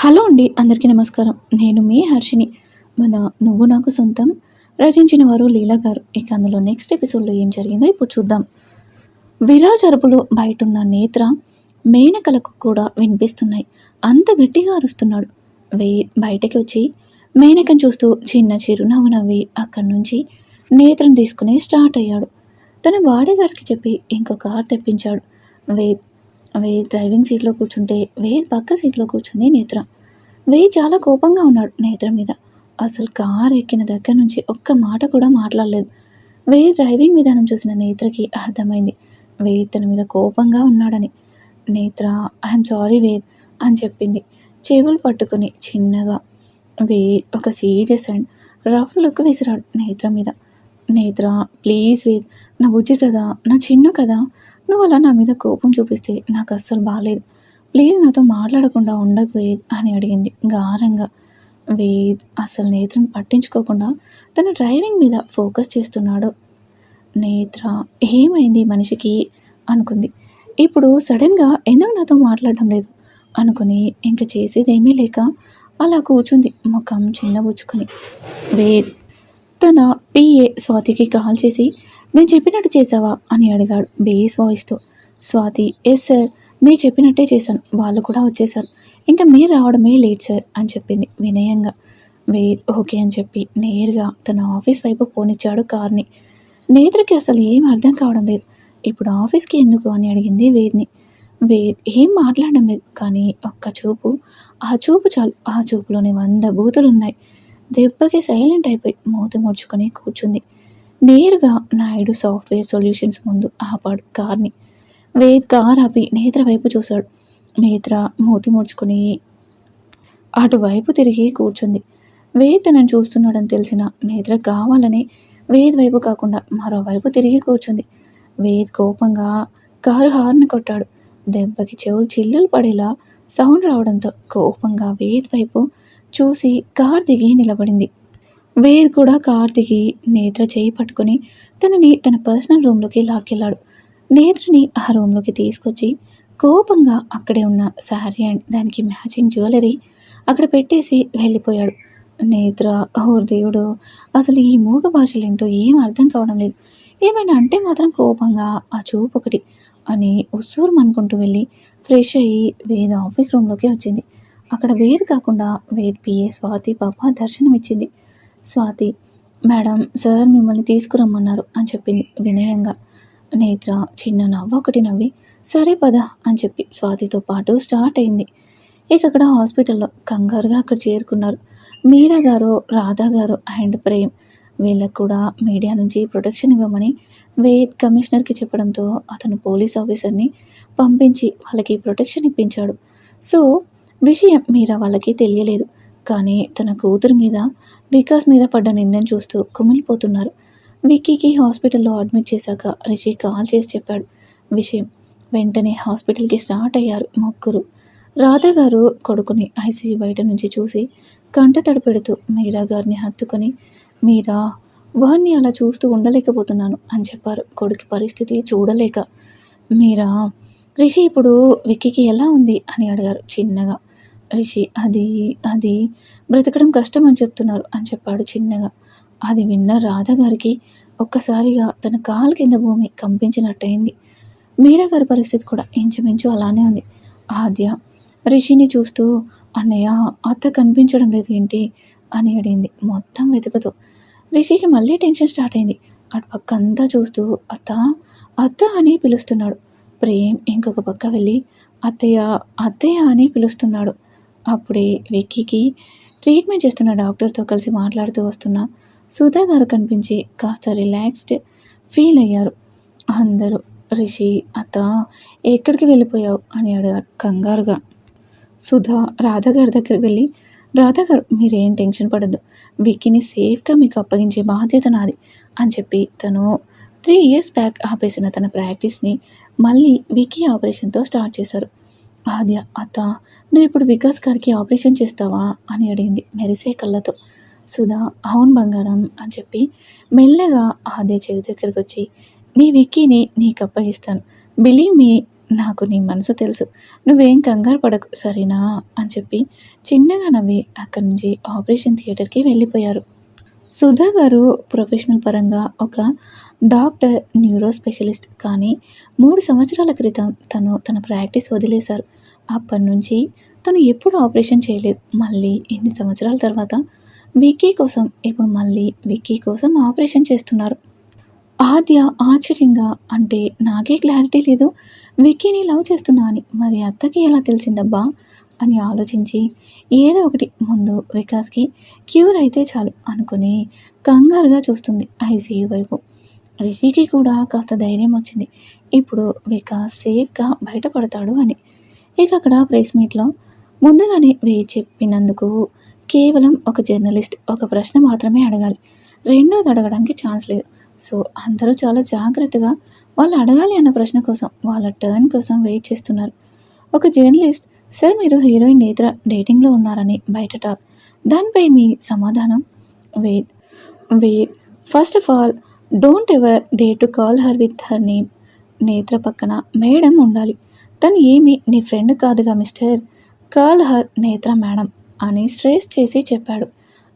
Hello అండి అందరికీ నమస్కారం. నేను మీ హర్షిని మన నువ్వు నాకు సొంతం రచించిన వారు లీలా గారు. ఇక అందులో నెక్స్ట్ ఎపిసోడ్లో ఏం జరిగిందో ఇప్పుడు చూద్దాం. విరాజ్ అరుపులు బయటున్న నేత్ర మేనకలకు కూడా వినిపిస్తున్నాయి. అంత గట్టిగా అరుస్తున్నాడు. వే బయటకి వచ్చి మేనకను చూస్తూ చిన్న చిరునవ్వు నవ్వి అక్కడి నుంచి నేత్రం తీసుకుని స్టార్ట్ అయ్యాడు. తన బాడీగార్డ్స్కి చెప్పి ఇంకో కార్ తెప్పించాడు. వేద్ వే డ్రైవింగ్ సీట్లో కూర్చుంటే వే పక్క సీట్లో కూర్చుంది నేత్ర. వే చాలా కోపంగా ఉన్నాడు నేత్ర మీద. అసలు కార్ ఎక్కిన దగ్గర నుంచి ఒక్క మాట కూడా మాట్లాడలేదు. వే డ్రైవింగ్ విధానం చూసిన నేత్రకి అర్థమైంది. వేద్ తన మీద కోపంగా ఉన్నాడని. నేత్ర ఐఎమ్ సారీ వేద్ అని చెప్పింది. చెవులు పట్టుకుని చిన్నగా. వే ఒక సీరియస్ అండ్ రఫ్ లుక్ విసిరాడు నేత్ర మీద. నేత్ర ప్లీజ్ వేద్ నా బుజ్జి కదా నా చిన్ను కదా. నువ్వు అలా నా మీద కోపం చూపిస్తే నాకు అస్సలు బాగాలేదు ప్లీజ్ నాతో మాట్లాడకుండా ఉండకు వేద్ అని అడిగింది గారంగా. వేద్ అసలు నేత్రను పట్టించుకోకుండా తన డ్రైవింగ్ మీద ఫోకస్ చేస్తున్నాడు. నేత్ర ఏమైంది మనిషికి? అనుకుంది. ఇప్పుడు సడన్గా ఎందుకు నాతో మాట్లాడడం లేదు? అనుకుని ఇంక చేసేదేమీ లేక అలా కూర్చుంది ముఖం చిన్నబుచ్చుకొని వేద్ తన పిఏ స్వాతికి కాల్ చేసి నేను చెప్పినట్టు చేసావా అని అడిగాడు బేస్ వాయిస్తో. స్వాతి ఎస్ సార్ మీరు చెప్పినట్టే చేశాను. వాళ్ళు కూడా వచ్చేసారు ఇంకా మీరు రావడమే లేట్ సార్ అని చెప్పింది వినయంగా. వేద్ ఓకే అని చెప్పి నేరుగా తన ఆఫీస్ వైపు పోనిచ్చాడు కార్ని. నేత్రకి అసలు ఏం అర్థం కావడం లేదు. ఇప్పుడు ఆఫీస్కి ఎందుకు? అని అడిగింది వేద్ని వేద్ ఏం మాట్లాడడం లేదు. కానీ ఒక్క చూపు. ఆ చూపు చాలు. ఆ చూపులోనే వంద బూతులు ఉన్నాయి దెబ్బకి సైలెంట్ అయిపోయి మూతి ముడుచుకొని కూర్చుంది. నేరుగా నాయుడు సాఫ్ట్వేర్ సొల్యూషన్స్ ముందు ఆపాడు కార్ని. వేద్ కార్ ఆపి నేత్ర వైపు చూశాడు. నేత్ర మూతి ముడుచుకుని అటువైపు తిరిగి కూర్చుంది. వేద్ తనను చూస్తున్నాడని తెలిసిన నేత్ర కావాలని వేద్ వైపు కాకుండా మరోవైపు తిరిగి కూర్చుంది. వేద్ కోపంగా కారు హార్న్ కొట్టాడు. దెబ్బకి చెవులు చిల్లులు పడేలా సౌండ్ రావడంతో కోపంగా వేద్ వైపు చూసి కార్ దిగి నిలబడింది. వేద్ కూడా కార్తికి నేత్ర చేయి పట్టుకొని తనని తన పర్సనల్ రూమ్లోకి లాక్కెళ్ళాడు. నేత్రని ఆ రూమ్లోకి తీసుకొచ్చి కోపంగా అక్కడే ఉన్న శారీ అండ్ దానికి మ్యాచింగ్ జ్యువెలరీ అక్కడ పెట్టేసి వెళ్ళిపోయాడు. నేత్ర ఓర్ దేవుడు అసలు ఈ మూగ భాషలేంటో ఏం అర్థం కావడం లేదు. ఏమైనా అంటే మాత్రం కోపంగా ఆ చూపు ఒకటి అని ఉస్సూరు అనుకుంటూ వెళ్ళి ఫ్రెష్ అయ్యి వేద ఆఫీస్ రూమ్లోకి వచ్చింది. అక్కడ వేద్ కాకుండా వేద్ పిఏ స్వాతి పాప దర్శనం ఇచ్చింది స్వాతి మేడం సార్ మిమ్మల్ని తీసుకురమ్మన్నారు అని చెప్పింది వినయంగా. నేత్ర చిన్న నవ్వు ఒకటి నవ్వి సరే పద అని చెప్పి స్వాతితో పాటు స్టార్ట్ అయింది. ఇక అక్కడ హాస్పిటల్లో కంగారుగా అక్కడ చేరుకున్నారు. మీరా గారు రాధా గారు అండ్ ప్రేమ్. వీళ్ళకు కూడా మీడియా నుంచి ప్రొటెక్షన్ ఇవ్వమని వేద్ కమిషనర్కి చెప్పడంతో అతను పోలీస్ ఆఫీసర్ని పంపించి వాళ్ళకి ప్రొటెక్షన్ ఇప్పించాడు. సో విషయం మీరా వాళ్ళకి తెలియలేదు. కానీ తన కూతురు మీద వికాస్ మీద పడ్డ నిందని చూస్తూ కుమిలిపోతున్నారు. విక్కీకి హాస్పిటల్లో అడ్మిట్ చేశాక రిషి కాల్ చేసి చెప్పాడు. విషయం వెంటనే హాస్పిటల్కి స్టార్ట్ అయ్యారు ముగ్గురు. రాధ గారు కొడుకుని ఐసీయూ బయట నుంచి చూసి కంట తడి పెడుతూ మీరా గారిని హత్తుకొని మీరా వారిని అలా చూస్తూ ఉండలేకపోతున్నాను అని చెప్పారు. కొడుకు పరిస్థితి చూడలేక మీరా రిషి ఇప్పుడు విక్కీకి ఎలా ఉంది? అని అడిగారు చిన్నగా. రిషి అది అది బ్రతకడం కష్టం అని చెప్తున్నారు అని చెప్పాడు చిన్నగా. అది విన్న రాధ గారికి ఒక్కసారిగా తన కాలు కింద భూమి కంపించినట్టయింది. మీరా గారి పరిస్థితి కూడా ఇంచుమించు అలానే ఉంది. ఆద్య రిషిని చూస్తూ అన్నయ్య అత్త కనిపించడం లేదు ఏంటి? అని అడిగింది. మొత్తం వెతుకుతూ రిషికి మళ్ళీ టెన్షన్ స్టార్ట్ అయింది. అటు పక్క అంతా చూస్తూ అత్త అత్త అని పిలుస్తున్నాడు. ప్రేమ్ ఇంకొక పక్క వెళ్ళి అత్తయ్య అత్తయ్య అని పిలుస్తున్నాడు. అప్పుడే విక్కీకి ట్రీట్మెంట్ చేస్తున్న డాక్టర్తో కలిసి మాట్లాడుతూ వస్తున్న సుధా గారు కనిపించి కాస్త రిలాక్స్డ్ ఫీల్ అయ్యారు. అందరూ రిషి అత్త ఎక్కడికి వెళ్ళిపోయావు? అని అడిగారు కంగారుగా. సుధా రాధా గారి దగ్గరికి వెళ్ళి రాధా గారు మీరేం టెన్షన్ పడద్దు. విక్కీని సేఫ్గా మీకు అప్పగించే బాధ్యత నాది అని చెప్పి తను త్రీ ఇయర్స్ బ్యాక్ ఆపేసిన తన ప్రాక్టీస్ని మళ్ళీ విక్కీ ఆపరేషన్తో స్టార్ట్ చేశారు. ఆద్య అత్త నువ్వు ఇప్పుడు వికాస్ గారికి ఆపరేషన్ చేస్తావా? అని అడిగింది మెరిసే కళ్ళతో. సుధా అవును బంగారం అని చెప్పి మెల్లగా ఆద్య చెవి దగ్గరికి వచ్చి నీ విక్కీని నీకు అప్పగిస్తాను. బిలీవ్ మీ నాకు నీ మనసు తెలుసు. నువ్వేం కంగారు పడకు సరేనా? అని చెప్పి చిన్నగా నవ్వి అక్కడి నుంచి ఆపరేషన్ థియేటర్కి వెళ్ళిపోయారు. సుధా గారు ప్రొఫెషనల్ పరంగా ఒక డాక్టర్ న్యూరో స్పెషలిస్ట్ కానీ మూడు సంవత్సరాల క్రితం తను తన ప్రాక్టీస్ వదిలేశారు. అప్పటి నుంచి తను ఎప్పుడు ఆపరేషన్ చేయలేదు. మళ్ళీ ఎన్ని సంవత్సరాల తర్వాత విక్కీ కోసం ఇప్పుడు మళ్ళీ విక్కీ కోసం ఆపరేషన్ చేస్తున్నారు. ఆద్య ఆశ్చర్యంగా అంటే నాకే క్లారిటీ లేదు విక్కీని లవ్ చేస్తున్నా అని. మరి అత్తకి ఎలా తెలిసిందబ్బా? అని ఆలోచించి ఏదో ఒకటి ముందు వికాస్కి క్యూర్ అయితే చాలు అనుకుని కంగారుగా చూస్తుంది ఐసీయూ వైపు. రిషికి కూడా కాస్త ధైర్యం వచ్చింది. ఇప్పుడు వికాస్ సేఫ్గా బయటపడతాడు అని. ఇక అక్కడ ప్రెస్ మీట్లో ముందుగానే వేయి చెప్పినందుకు కేవలం ఒక జర్నలిస్ట్ ఒక ప్రశ్న మాత్రమే అడగాలి. రెండోది అడగడానికి ఛాన్స్ లేదు. సో అందరూ చాలా జాగ్రత్తగా వాళ్ళు అడగాలి అన్న ప్రశ్న కోసం వాళ్ళ టర్న్ కోసం వెయిట్ చేస్తున్నారు. ఒక జర్నలిస్ట్ సార్ మీరు హీరోయిన్ నేత్ర డేటింగ్లో ఉన్నారని బయట టాక్. దానిపై మీ సమాధానం Ved Ved. First of all don't ever dare to call her with her name. Netra పక్కన మేడం ఉండాలి. తను ఏమి నీ ఫ్రెండ్ కాదుగా mister. Call her Netra madam అని స్ట్రెస్ చేసి చెప్పాడు.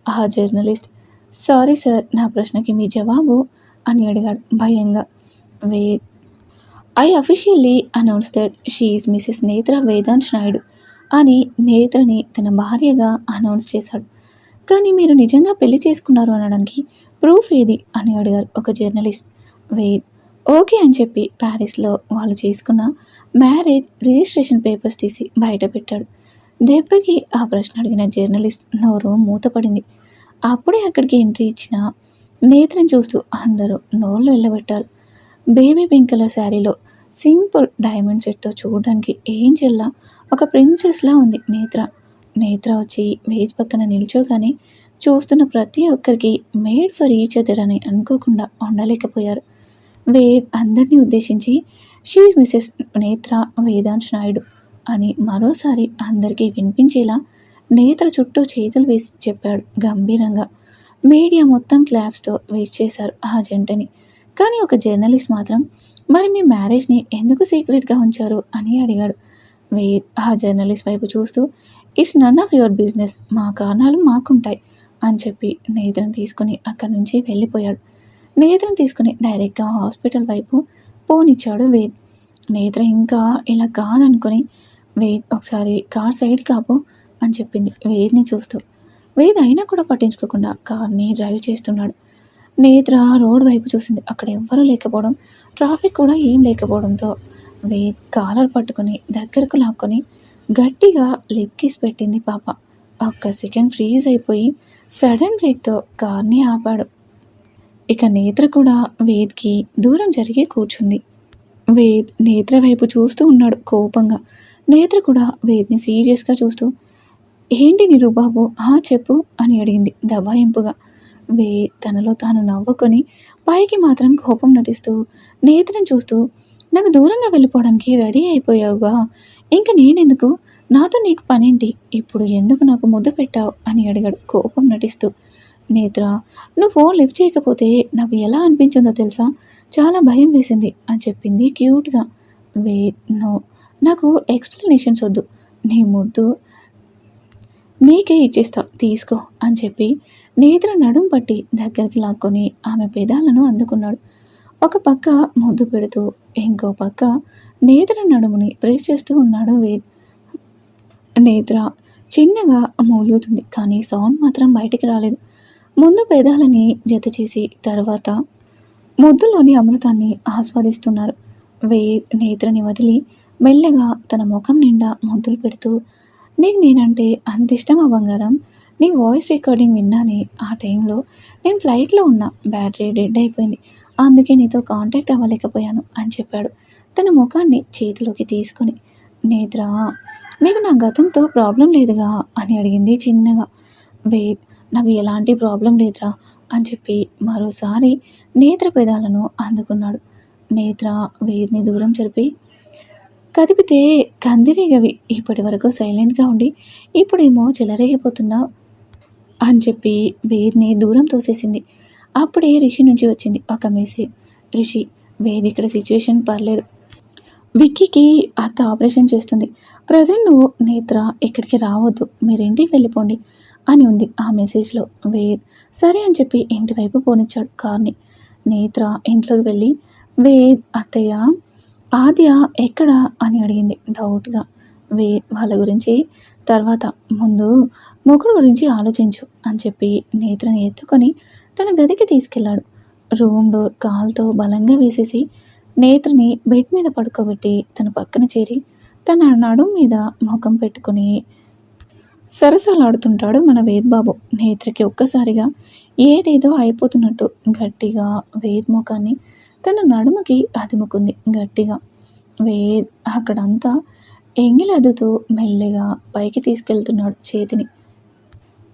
ఆ జర్నలిస్ట్ సారీ సార్ నా ప్రశ్నకి మీ జవాబు అని అడిగాడు భయంగా. Ved I officially announce that she's Mrs Netra Vedant Naidu అని నేత్రని తన భార్యగా అనౌన్స్ చేశాడు. కానీ మీరు నిజంగా పెళ్ళి చేసుకున్నారు అనడానికి ప్రూఫ్ ఏది? అని అడిగారు ఒక జర్నలిస్ట్. వేద్ ఓకే అని చెప్పి ప్యారిస్లో వాళ్ళు చేసుకున్న మ్యారేజ్ రిజిస్ట్రేషన్ పేపర్స్ తీసి బయట పెట్టాడు. దెబ్బకి ఆ ప్రశ్న అడిగిన జర్నలిస్ట్ నోరు మూతపడింది. అప్పుడే అక్కడికి ఎంట్రీ ఇచ్చిన నేత్రం చూస్తూ అందరూ నోళ్ళు వెళ్ళబెట్టారు. బేబీ పింక్ కలర్ శారీలో సింపుల్ డైమండ్ సెట్తో చూడడానికి ఏం చెల్లా ఒక ప్రిన్సెస్లా ఉంది నేత్ర. నేత్ర వచ్చి వేజ్ పక్కన నిల్చోగానే చూస్తున్న ప్రతి ఒక్కరికి మేడ్ ఫర్ ఈచ్ అదర్ అని అనుకోకుండా ఉండలేకపోయారు. వేద్ అందరినీ ఉద్దేశించి షీజ్ మిసెస్ నేత్ర వేదాంశ్ నాయుడు అని మరోసారి అందరికీ వినిపించేలా నేత్ర చుట్టూ చేతులు వేసి చెప్పాడు గంభీరంగా. మీడియా మొత్తం క్లాప్స్తో వేస్ట్ చేశారు ఆ జంటని. కానీ ఒక జర్నలిస్ట్ మాత్రం మరి మీ మ్యారేజ్ని ఎందుకు సీక్రెట్గా ఉంచారు? అని అడిగాడు. వేద్ ఆ జర్నలిస్ట్ వైపు చూస్తూ it's none of your business మా కారణాలు మాకుంటాయి అని చెప్పి నేత్రను తీసుకుని అక్కడి నుంచి వెళ్ళిపోయాడు. నేత్రం తీసుకుని డైరెక్ట్గా హాస్పిటల్ వైపు పోనిచ్చాడు వేద్. నేత్ర ఇంకా ఇలా కాదనుకొని వేద్ ఒకసారి కార్ సైడ్ కాపు అని చెప్పింది వేద్ని చూస్తూ. వేద్ అయినా కూడా పట్టించుకోకుండా కార్ని డ్రైవ్ చేస్తున్నాడు. నేత్ర రోడ్ వైపు చూసింది. అక్కడ ఎవ్వరూ లేకపోవడం ట్రాఫిక్ కూడా ఏం లేకపోవడంతో వేద్ కాలర్ పట్టుకొని దగ్గరకు లాక్కొని గట్టిగా లిప్ కిస్ పెట్టింది పాప. ఒక్క సెకండ్ ఫ్రీజ్ అయిపోయి సడన్ బ్రేక్తో కార్ని ఆపాడు. ఇక నేత్ర కూడా వేద్కి దూరం జరిగి కూర్చుంది. వేద్ నేత్ర వైపు చూస్తూ ఉన్నాడు కోపంగా. నేత్ర కూడా వేద్ని సీరియస్గా చూస్తూ ఏంటి నిరుబాబు? హా చెప్పు అని అడిగింది దబాయింపుగా. వే తనలో తాను నవ్వుకొని పైకి మాత్రం కోపం నటిస్తూ నేత్రం చూస్తూ నాకు దూరంగా వెళ్ళిపోవడానికి రెడీ అయిపోయావుగా. ఇంక నేనెందుకు? నాతో నీకు పనేంటి? ఇప్పుడు ఎందుకు నాకు ముద్దు పెట్టావు? అని అడిగాడు కోపం నటిస్తూ. నేత్ర నువ్వు ఫోన్ లిఫ్ట్ చేయకపోతే నాకు ఎలా అనిపించిందో తెలుసా? చాలా భయం వేసింది అని చెప్పింది క్యూట్గా. వే నో నాకు ఎక్స్ప్లెనేషన్స్ వద్దు. నీ ముద్దు నీకే ఇచ్చేస్తా తీసుకో అని చెప్పి నేత్ర నడుం పట్టి దగ్గరికి లాక్కొని ఆమె పెదాలను అందుకున్నాడు. ఒక పక్క ముద్దు పెడుతూ ఇంకో పక్క నేత్ర నడుముని ప్రెస్ చేస్తూ ఉన్నాడు వేద్ నేత్ర చిన్నగా మూలుగుతుంది కానీ సౌండ్ మాత్రం బయటికి రాలేదు. ముందు పేదాలని జత చేసి తర్వాత ముద్దులోని అమృతాన్ని ఆస్వాదిస్తున్నారు. వే నేత్రని వదిలి మెల్లగా తన ముఖం నిండా ముద్దులు పెడుతూ నీకు నేనంటే అంత ఇష్టమా బంగారం? నీ వాయిస్ రికార్డింగ్ విన్నానే ఆ టైంలో నేను ఫ్లైట్లో ఉన్నా బ్యాటరీ డెడ్ అయిపోయింది. అందుకే నీతో కాంటాక్ట్ అవ్వలేకపోయాను అని చెప్పాడు తన ముఖాన్ని చేతిలోకి తీసుకొని. నేత్ర నీకు నా గతంతో ప్రాబ్లం లేదుగా? అని అడిగింది చిన్నగా. వేద్ నాకు ఎలాంటి ప్రాబ్లం లేదురా అని చెప్పి మరోసారి నేత్ర పెదాలను అందుకున్నాడు. నేత్ర వేదిని దూరం జరిపి కదిపితే కందిరీగవి ఇప్పటి వరకు సైలెంట్గా ఉండి ఇప్పుడేమో చెలరేగిపోతున్నావు అని చెప్పి వేదిని దూరం తోసేసింది. అప్పుడే రిషి నుంచి వచ్చింది ఒక మెసేజ్. రిషి వేది ఇక్కడ సిచ్యువేషన్ పర్లేదు. విక్కీకి అత్త ఆపరేషన్ చేస్తుంది. ప్రజెంట్ నువ్వు నేత్ర ఇక్కడికి రావద్దు. మీరు ఇంటికి వెళ్ళిపోండి. అని ఉంది ఆ మెసేజ్లో. వేద్ సరే అని చెప్పి ఇంటి వైపు పోనిచ్చాడు కార్ని. నేత్ర ఇంట్లోకి వెళ్ళి వేద్ అత్తయ్య ఆద్య ఎక్కడ అని అడిగింది డౌట్గా. వే వాళ్ళ గురించి తర్వాత ముందు మొగుడు గురించి ఆలోచించు అని చెప్పి నేత్రని ఎత్తుకొని తన గదికి తీసుకెళ్ళాడు. రూమ్ డోర్ కాల్తో బలంగా వేసేసి నేత్రని బెడ్ మీద పడుకోబెట్టి తన పక్కన చేరి తన నడుం మీద ముఖం పెట్టుకుని సరసాలాడుతుంటాడు మన వేద్బాబు. నేత్రకి ఒక్కసారిగా ఏదేదో అయిపోతున్నట్టు గట్టిగా వేద్ ముఖాన్ని తన నడుముకి అదుముకుంది గట్టిగా. వేద్ అక్కడంతా ఎంగిలదుతూ మెల్లిగా పైకి తీసుకెళ్తున్నాడు చేతిని.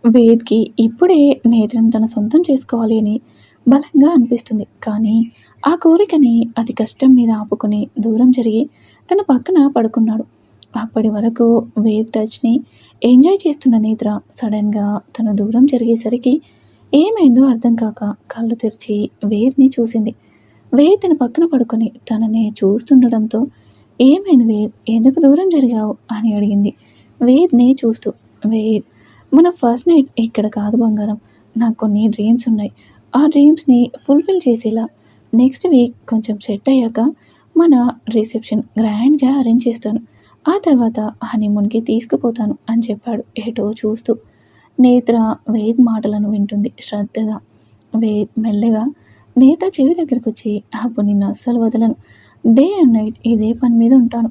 వేద్కి ఇప్పుడే నేత్రం తన సొంతం చేసుకోవాలి అని బలంగా అనిపిస్తుంది. కానీ ఆ కోరికని అతి కష్టం మీద ఆపుకుని దూరం జరిగి తన పక్కన పడుకున్నాడు. అప్పటి వరకు వేద్ టచ్ని ఎంజాయ్ చేస్తున్న నేత్ర సడన్గా తన దూరం జరిగేసరికి ఏమైందో అర్థం కాక కళ్ళు తెరిచి వేద్ని చూసింది. వేద్ తన పక్కన పడుకొని తననే చూస్తుండడంతో ఏమైంది వేద్? ఎందుకు దూరం జరిగావు? అని అడిగింది. వేద్ని చూస్తూ వేద్ మన ఫస్ట్ నైట్ ఇక్కడ కాదు బంగారం. నాకు కొన్ని డ్రీమ్స్ ఉన్నాయి. ఆ డ్రీమ్స్ని ఫుల్ఫిల్ చేసేలా నెక్స్ట్ వీక్ కొంచెం సెట్ అయ్యాక మన రిసెప్షన్ గ్రాండ్గా అరేంజ్ చేస్తాను. ఆ తర్వాత హనీమూన్కి తీసుకుపోతాను అని చెప్పాడు ఏటో చూస్తూ. నేత్ర వేద్ మాటలను వింటుంది శ్రద్ధగా. వేద్ మెల్లగా నేత్ర చెవి దగ్గరకు వచ్చి అప్పుడు నిన్ను అస్సలు వదలను. డే అండ్ నైట్ ఇదే పని మీద ఉంటాను.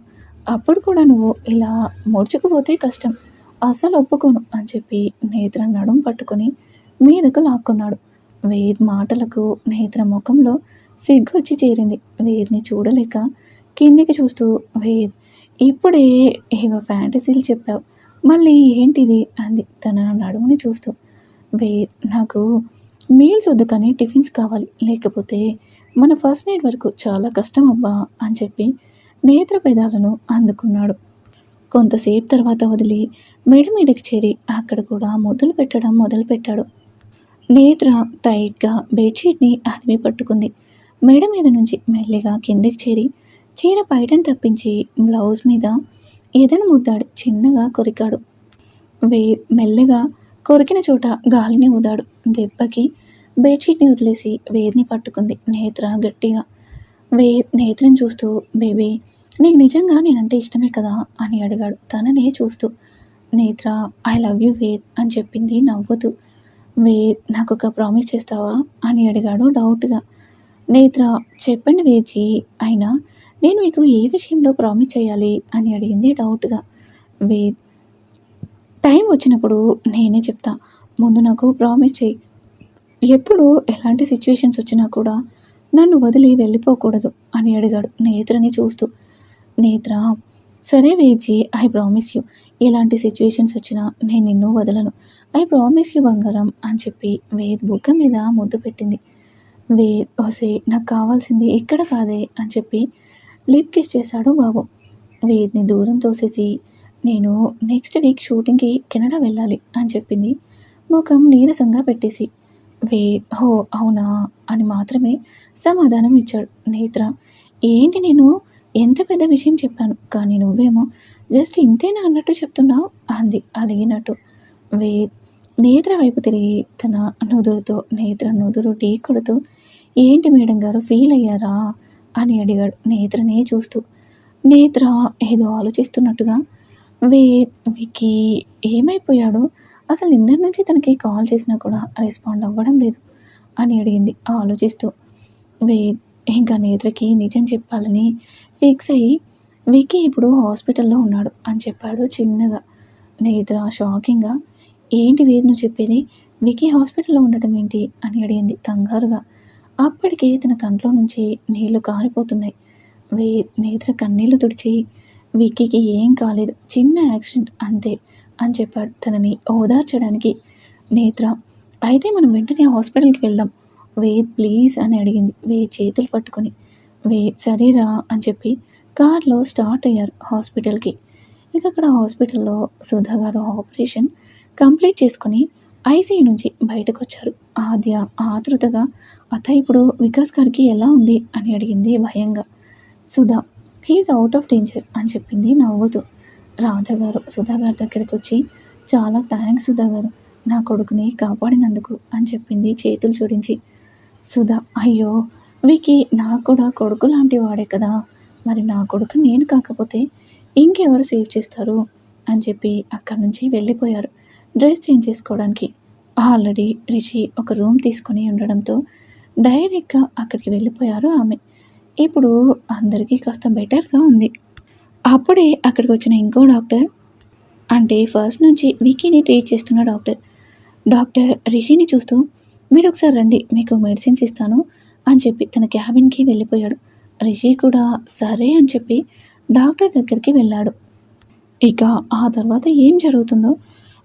అప్పుడు కూడా నువ్వు ఇలా ముడుచుకుపోతే కష్టం. అసలు ఒప్పుకోను అని చెప్పి నేత్ర నడుం పట్టుకొని మీదకు లాక్కున్నాడు. వేద్ మాటలకు నేత్ర ముఖంలో సిగ్గు వచ్చి చేరింది. వేద్ని చూడలేక కిందికి చూస్తూ వేద్ ఇప్పుడే ఏవో ఫ్యాంటసీలు చెప్పావు. మళ్ళీ ఏంటిది? అంది. తన నడుముని చూస్తూ. వే నాకు మీల్స్ వద్దు కానీ టిఫిన్స్ కావాలి. లేకపోతే మన ఫస్ట్ నైట్ వరకు చాలా కష్టం అబ్బా అని చెప్పి నేత్ర పెదాలను అందుకున్నాడు. కొంతసేపు తర్వాత వదిలి మెడ మీదకి చేరి అక్కడ కూడా మొదలు పెట్టడం మొదలుపెట్టాడు. నేత్ర టైట్గా బెడ్షీట్ని అదిమి పట్టుకుంది. మెడ మీద నుంచి మెల్లిగా కిందికి చేరి చీర బయటను తప్పించి బ్లౌజ్ మీద ఏదైనా ముద్దాడు చిన్నగా కొరికాడు. వే మెల్లగా కొరికిన చోట గాలిని ఊదాడు. దెబ్బకి బెడ్షీట్ని వదిలేసి వేదిని పట్టుకుంది నేత్ర గట్టిగా. వే నేత్రని చూస్తూ బేబీ నీకు నిజంగా నేనంటే ఇష్టమే కదా? అని అడిగాడు. తననే చూస్తూ నేత్ర ఐ లవ్ యూ వేద్ అని చెప్పింది నవ్వుతూ. వేద్ నాకు ఒక ప్రామిస్ చేస్తావా? అని అడిగాడు డౌట్గా. నేత్ర చెప్పండి వేచి అయినా నేను మీకు ఏ విషయంలో ప్రామిస్ చేయాలి అని అడిగింది డౌట్గా వేద్ టైం వచ్చినప్పుడు నేనే చెప్తా ముందు నాకు ప్రామిస్ చేయి. ఎప్పుడు ఎలాంటి సిచ్యువేషన్స్ వచ్చినా కూడా నన్ను వదిలి వెళ్ళిపోకూడదు అని అడిగాడు నేత్రని చూస్తూ. నేత్ర సరే వేచి ఐ ప్రామిస్ యూ ఎలాంటి సిచ్యువేషన్స్ వచ్చినా నేను నిన్ను వదలను. ఐ ప్రామిస్ యూ బంగారం అని చెప్పి వేద్ బుగ్గ మీద ముద్దు పెట్టింది. వేద్ ఓసే నాకు కావాల్సింది ఇక్కడ కాదే అని చెప్పి లిప్ కిస్ చేశాడు బాబు. వేద్ని దూరం తోసేసి నేను నెక్స్ట్ వీక్ షూటింగ్కి కెనడా వెళ్ళాలి అని చెప్పింది. ముఖం నీరసంగా పెట్టేసి వే హో అవునా? అని మాత్రమే సమాధానం ఇచ్చాడు నేత్ర. ఏంటి నేను ఎంత పెద్ద విషయం చెప్పాను కానీ నువ్వేమో జస్ట్ ఇంతేనా అన్నట్టు చెప్తున్నావు అంది అలిగినట్టు. వే నేత్ర వైపు తిరిగి తన నుదురుతో నేత్ర నుదురు టీ కొడుతూ ఏంటి మేడం గారు ఫీల్ అయ్యారా? అని అడిగాడు. నేత్రనే చూస్తూ. నేత్ర ఏదో ఆలోచిస్తున్నట్టుగా వే వికి ఏమైపోయాడు? అసలు నిన్నటి నుంచి తనకి కాల్ చేసినా కూడా రెస్పాండ్ అవ్వడం లేదు అని అడిగింది ఆలోచిస్తూ. వే ఇంకా నేత్రకి నిజం చెప్పాలని ఫిక్స్ అయ్యి వికీ ఇప్పుడు హాస్పిటల్లో ఉన్నాడు అని చెప్పాడు చిన్నగా. నేత్ర షాకింగ్గా ఏంటి వేద్ నువ్వు చెప్పేది? వికీ హాస్పిటల్లో ఉండటం ఏంటి? అని అడిగింది. కంగారుగా అప్పటికే తన కంట్లో నుంచి నీళ్ళు కారిపోతున్నాయి. వే నేత్ర కన్నీళ్ళు తుడిచి విక్కీకి ఏం కాలేదు చిన్న యాక్సిడెంట్ అంతే అని చెప్పాడు తనని ఓదార్చడానికి నేత్ర. అయితే మనం వెంటనే హాస్పిటల్కి వెళ్దాం వేద్ ప్లీజ్ అని అడిగింది. వే చేతులు పట్టుకొని వే సరేరా అని చెప్పి కార్లో స్టార్ట్ అయ్యారు హాస్పిటల్కి. ఇక అక్కడ హాస్పిటల్లో సుధా గారు ఆపరేషన్ కంప్లీట్ చేసుకొని ఐసీయూ నుంచి బయటకు వచ్చారు ఆద్య ఆతృతగా అత్త ఇప్పుడు వికాస్ గారికి ఎలా ఉంది? అని అడిగింది భయంగా. Sudha he's out of danger అని చెప్పింది నవ్వుతూ. రాధ గారు సుధా గారి దగ్గరికి వచ్చి చాలా థ్యాంక్స్ సుధా గారు నా కొడుకుని కాపాడినందుకు అని చెప్పింది చేతులు చూడించి సుధా అయ్యో వికి నాకు కూడా కొడుకు లాంటి వాడే కదా. మరి నా కొడుకు నేను కాకపోతే ఇంకెవరు సేవ్ చేస్తారు? అని చెప్పి అక్కడి నుంచి వెళ్ళిపోయారు. డ్రెస్ చేంజ్ చేసుకోవడానికి ఆల్రెడీ రిషి ఒక రూమ్ తీసుకొని ఉండడంతో డైరెక్ట్గా అక్కడికి వెళ్ళిపోయారు ఆమె. ఇప్పుడు అందరికీ కాస్త బెటర్గా ఉంది. అప్పుడే అక్కడికి వచ్చిన ఇంకో డాక్టర్ అంటే ఫస్ట్ నుంచి వికీని ట్రీట్ చేస్తున్న డాక్టర్. డాక్టర్ రిషిని చూస్తూ మీరు ఒకసారి రండి మీకు మెడిసిన్స్ ఇస్తాను అని చెప్పి తన క్యాబిన్కి వెళ్ళిపోయాడు. రిషి కూడా సరే అని చెప్పి డాక్టర్ దగ్గరికి వెళ్ళాడు. ఇక ఆ తర్వాత ఏం జరుగుతుందో